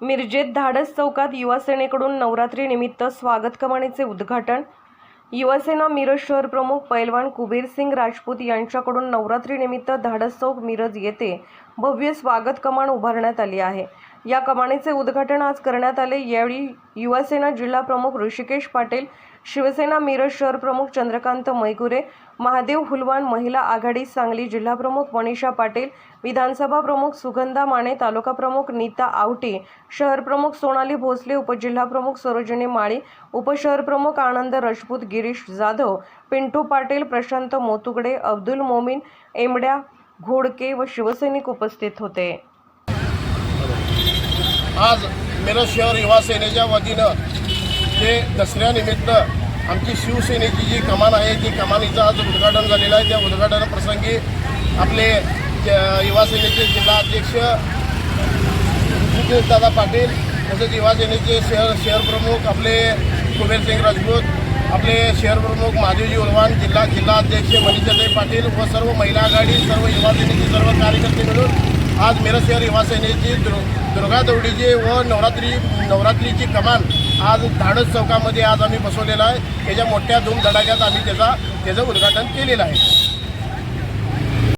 मिरजेत धाडस चौकात युवासेनेकडून नवरात्रीनिमित्त स्वागत कमानीचे उद्घाटन. युवासेना मिरज शहर प्रमुख पैलवान कुबीर सिंग राजपूत यांच्याकडून नवरात्रीनिमित्त धाडस चौक मिरज येथे भव्य स्वागत कमान उभारण्यात आली आहे. या कमानीचे उद्घाटन आज करण्यात आले. यावेळी युवासेना जिल्हा प्रमुख ऋषिकेश पाटील शिवसेना मिरज शहर प्रमुख चंद्रकांत मैगुरे महादेव हुलवान महिला आघाडी सांगली जिल्हाप्रमुख मनीषा पाटील विधानसभा प्रमुख सुगंधा माने तालुका प्रमुख नीता आवटी शहर प्रमुख सोनाली भोसले उपजिल्हाप्रमुख सरोजिनी माळी उपशहर प्रमुख आनंद राजपूत गिरीश जाधव पिंटू पाटील प्रशांत मोतुगडे अब्दुल मोमीन एमड्या घोडके व शिवसैनिक उपस्थित होते. आज मिरज शहर युवा सेनेच्या वतीनं जे दसऱ्यानिमित्त आमची शिवसेनेची जी कमान आहे ती कमानीचं आज उद्घाटन झालेलं आहे त्या उद्घाटनाप्रसंगी आपले ज- युवा सेनेचे जिल्हाध्यक्ष दादा पाटील तसेच युवा सेनेचे शहर शहर प्रमुख आपले कुबेरसिंग राजपूत आपले शहर प्रमुख महादेवजी उलवान जिल्हा जिल्हा अध्यक्ष मनीषाताई पाटील व सर्व महिला आघाडी सर्व युवा सेनेचे सर्व कार्यकर्ते मिळून आज मिरज शहर युवा सेनेची दुर्गा दौडीची व नवरात्री नवरात्रीची कमान आज धाडस चौकामध्ये आज आम्ही बसवलेला आहे. त्याच्या मोठ्या धूमधडाक्यात आम्ही त्याचा त्याचं उद्घाटन केलेलं आहे.